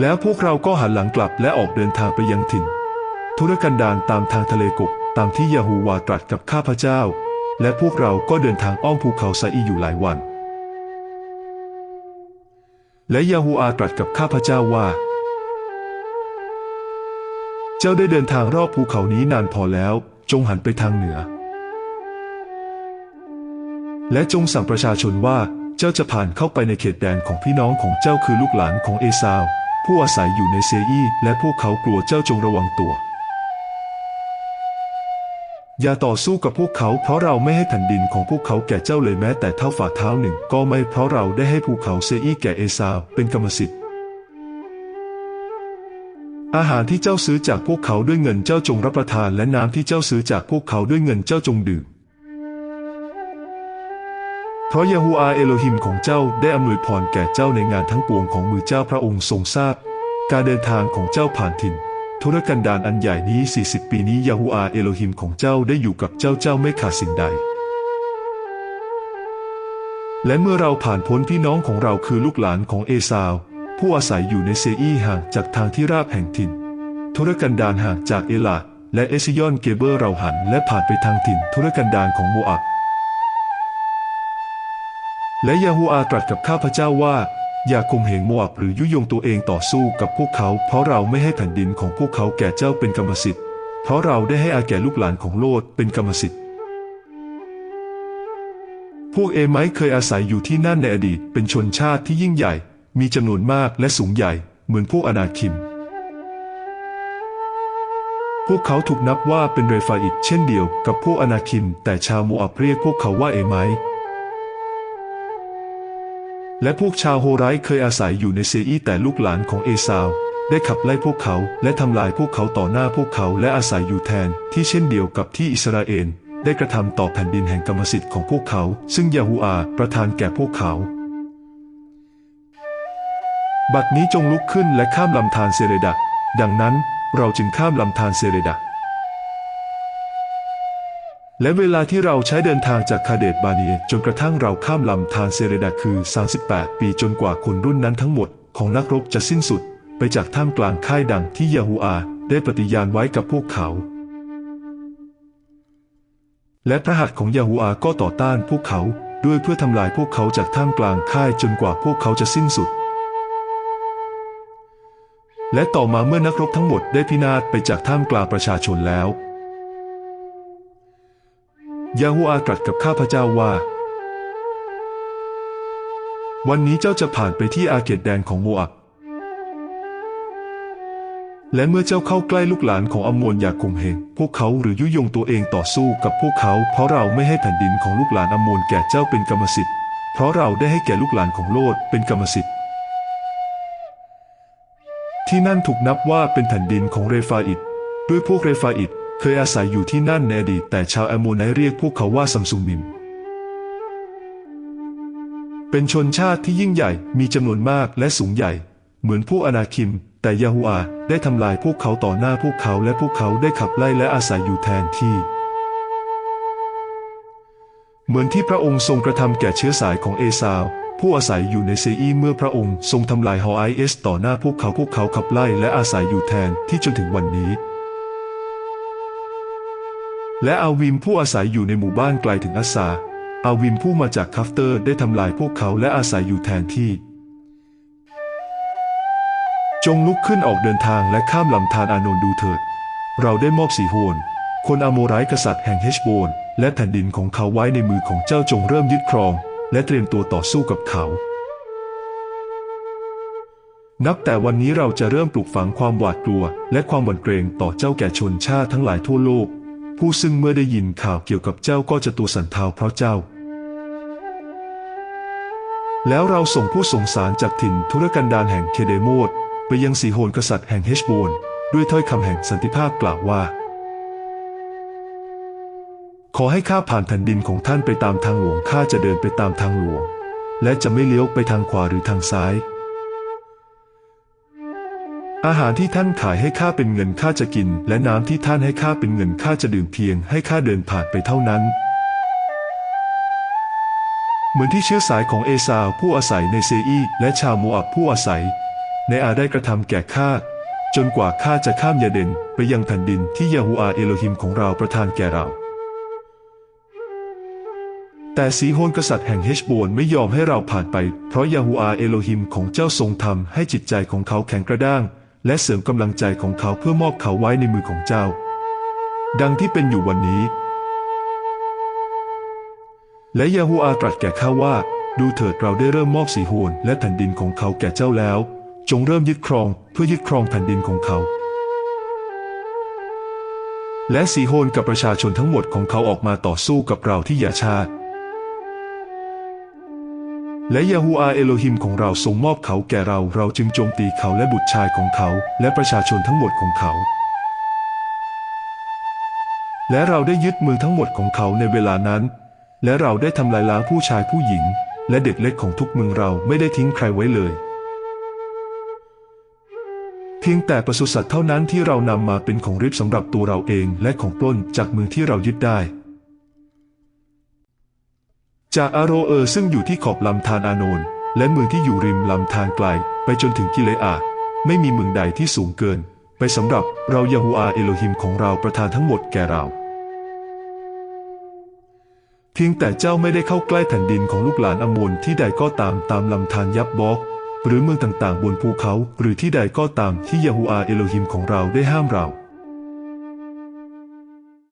แล้วพวกเราก็หันหลังกลับและออกเดินทางไปยังถิ่นทุรกันดารตามทางทะเลกกตามที่ยาฮูวาตรัสกับข้าพเจ้า และพวกเราก็เดินทางอ้อมภูเขาไซอีอยู่หลายวัน และยาฮูอาตรัสกับข้าพเจ้าว่า เจ้าได้เดินทางรอบภูเขานี้นานพอแล้ว จงหันไปทางเหนือ และจงสั่งประชาชนว่าเจ้าจะผ่านเข้าไปในเขตแดนของพี่น้องของเจ้าคือลูกหลานของเอซาว ผู้อาศัยอยู่ในเซอีและพวกเขากลัวเจ้าจงระวังตัว อย่าต่อสู้กับพวกเขาเพราะเราไม่ให้แผ่นดินของพวกเขาแก่เจ้าเลยแม้แต่เท่าฝ่าเท้าหนึ่ง ก็ไม่เพราะเราได้ให้ภูเขาเซอีแก่เอซาวเป็นกรรมสิทธิ์อาหารที่เจ้าซื้อจากพวกเขาด้วยเงินเจ้าจงรับประทานและน้ำที่เจ้าซื้อจากพวกเขาด้วยเงินเจ้าจงดื่ม เพราะยาฮูอาเอโลฮิมของเจ้าได้อำนวยพรแก่เจ้าในงานทั้งปวงของมือเจ้าพระองค์ทรงทราบ การเดินทางของเจ้าผ่านถิ่นทุรกันดารอันใหญ่นี้ 40 ปีนี้ยาฮูอาเอโลฮิมของเจ้าได้อยู่กับเจ้าเจ้าไม่ขาดสิ่งใด และเมื่อเราผ่านพ้นพี่น้องของเราคือลูกหลานของเอซาว ผู้อาศัยอยู่ในเซอีห่างจากทางที่ราบแห่งถิ่นทุรกันดารห่างจากเอลาดและเอซิยอนเกเบอร์เราหันและผ่านไปทางถิ่นทุรกันดารของโมอับ และยาฮูอาตรัสกับข้าพเจ้าว่า อย่าข่มเหงโมอับหรือยุยงตัวเองต่อสู้กับพวกเขา เพราะเราไม่ให้แผ่นดินของพวกเขาแก่เจ้าเป็นกรรมสิทธิ์ เพราะเราได้ให้อาแก่ลูกหลานของโลดเป็นกรรมสิทธิ์ พวกเอไมเคยอาศัยอยู่ที่นั่นในอดีต เป็นชนชาติที่ยิ่งใหญ่ มีจำนวนมากและสูงใหญ่ เหมือนพวกอนาคิม พวกเขาถูกนับว่าเป็นเรฟาอิดเช่นเดียวกับพวกอนาคิม แต่ชาวโมอับเรียกพวกเขาว่าเอไม และพวกชาวโฮไรเคยอาศัยอยู่ในเซอีแต่ลูกหลานของเอซาว ได้ขับไล่พวกเขาและทำลายพวกเขาต่อหน้าพวกเขาและอาศัยอยู่แทนที่เช่นเดียวกับที่อิสราเอลได้กระทำต่อแผ่นดินแห่งกรรมสิทธิ์ของพวกเขา ซึ่งยาฮูอาประทานแก่พวกเขา บัดนี้จงลุกขึ้นและข้ามลำธารเซเรดะดังนั้นเราจึงข้ามลำธารเซเรดะ และเวลาที่เราใช้เดินทางจากคาเดตบาเนียจนกระทั่งเราข้ามลำธารเซเรดาคือ 38 ปีจนกว่าคนรุ่นนั้นทั้งหมดของนักรบจะสิ้นสุด ไปจากท่ามกลางค่ายดังที่ยาฮูอา ได้ปฏิญาณไว้กับพวกเขา และพระหัตถ์ของยาฮูอาก็ต่อต้านพวกเขาด้วยเพื่อทำลายพวกเขาจากท่ามกลางค่ายจนกว่าพวกเขาจะสิ้นสุด และต่อมาเมื่อนักรบทั้งหมดได้พินาศไปจากท่ามกลางประชาชนแล้ว ยาฮูอาตรัสกับข้าพเจ้าว่า วันนี้เจ้าจะผ่านไปที่อาเขตแดนของโมอับและเมื่อเจ้าเข้าใกล้ลูกหลานของอมโมนอย่าข่มเหงพวกเขาหรือยุยงตัวเองต่อสู้กับพวกเขา เพราะเราไม่ให้แผ่นดินของลูกหลานอมโมนแก่เจ้าเป็นกรรมสิทธิ์ เพราะเราได้ให้แก่ลูกหลานของโลดเป็นกรรมสิทธิ์ ที่นั่นถูกนับว่าเป็นแผ่นดินของเรฟาอิดด้วยพวกเรฟาอิด เคยอาศัยอยู่ที่นั่นในอดีตแต่ชาวแอมโมไนเรียกพวกเขาว่าซัมซุงมิม เป็นชนชาติที่ยิ่งใหญ่มีจำนวนมากและสูงใหญ่ เหมือนพวกอนาคิม แต่ยาฮูอาได้ทำลายพวกเขาต่อหน้าพวกเขาและพวกเขาได้ขับไล่และอาศัยอยู่แทนที่ เหมือนที่พระองค์ทรงกระทำแก่เชื้อสายของเอซาวผู้อาศัยอยู่ในเซอีเมื่อพระองค์ทรงทำลายฮอไอเอสต่อหน้าพวกเขาพวกเขาขับไล่และอาศัยอยู่แทนที่จนถึงวันนี้ และอาวิมผู้อาศัยอยู่ในหมู่บ้านไกลถึงอัสซา อาวิมผู้มาจากคัฟเตอร์ได้ทำลายพวกเขาและอาศัยอยู่แทนที่ จงลุกขึ้นออกเดินทางและข้ามลำธารอานนดูเถิด เราได้มอบสีโฮน คนอาโมไรกษัตริย์แห่งเฮชโบน และแผ่นดินของเขาไว้ในมือของเจ้าจงเริ่มยึดครอง และเตรียมตัวต่อสู้กับเขานับแต่วันนี้เราจะเริ่มปลูกฝังความหวาดกลัว และความหวั่นเกรงต่อเจ้าแก่ชนชาติทั้งหลายทั่วโลก ผู้ซึ่งเมื่อได้ยินข่าวเกี่ยวกับเจ้าก็จะตัวสั่นเทาเพราะเจ้า แล้วเราส่งผู้ส่งสารจากถิ่นทุรกันดารแห่งเคเดโมดไปยังสีโหนกษัตริย์แห่งเฮชโบนด้วยถ้อยคำแห่งสันติภาพกล่าวว่า ขอให้ข้าผ่านแผ่นดินของท่านไปตามทางหลวงข้าจะเดินไปตามทางหลวง และจะไม่เลี้ยวไปทางขวาหรือทางซ้าย อาหารที่ท่านขายให้ข้าเป็นเงินข้าจะกิน และน้ำที่ท่านให้ข้าเป็นเงินข้าจะดื่มเพียงให้ข้าเดินผ่านไปเท่านั้น เหมือนที่เชื้อสายของเอซาผู้อาศัยในเซอีและชาวโมอับผู้อาศัย ในอาได้กระทำแก่ข้าจนกว่าข้าจะข้ามยาเดนไปยังแผ่นดินที่ยาฮูอาเอโลฮิมของเราประทานแก่เรา แต่สีโฮนกษัตริย์แห่งเฮชโบนไม่ยอมให้เราผ่านไป เพราะยาฮูอาเอโลฮิมของเจ้าทรงทำให้จิตใจของเขาแข็งกระด้าง และเสริมกำลังใจของเขาเพื่อมอบเขาไว้ในมือของเจ้า ดังที่เป็นอยู่วันนี้ และยาฮูอาตรัสแก่ข้าว่า ดูเถิดเราได้เริ่มมอบสีโฮนและแผ่นดินของเขาแก่เจ้าแล้ว จงเริ่มยึดครองเพื่อยึดครองแผ่นดินของเขา และสีโฮนกับประชาชนทั้งหมดของเขาออกมาต่อสู้กับเราที่ยาชา และยาฮูอาเอโลฮิมของเราทรงมอบเขาแก่เราเราจึงโจมตีเขาและบุตรชายของเขา และประชาชนทั้งหมดของเขา และเราได้ยึดเมืองทั้งหมดของเขาในเวลานั้น และเราได้ทำลายล้างผู้ชายผู้หญิง และเด็กเล็กของทุกเมืองเราไม่ได้ทิ้งใครไว้เลยเพียงแต่ปศุสัตว์เท่านั้นที่เรานำมาเป็นของริบสำหรับตัวเราเองและของปล้นจากเมืองที่เรายึดได้ จากอาโรเออร์ซึ่งอยู่ที่ขอบลำธารอาโนน และเมืองที่อยู่ริมลำธารไกล ไปจนถึงกิเลอาไม่มีเมืองใดที่สูงเกิน ไปสำหรับเรายาฮูอาเอโลฮิมของเราประทานทั้งหมดแก่เราเพียงแต่เจ้าไม่ได้เข้าใกล้แผ่นดินของลูกหลานอมนที่ใดก็ตามตามลำธารยับบอก หรือเมืองต่างๆ บนภูเขา หรือที่ใดก็ตามที่ยาฮูอาเอโลฮิมของเราได้ห้ามเรา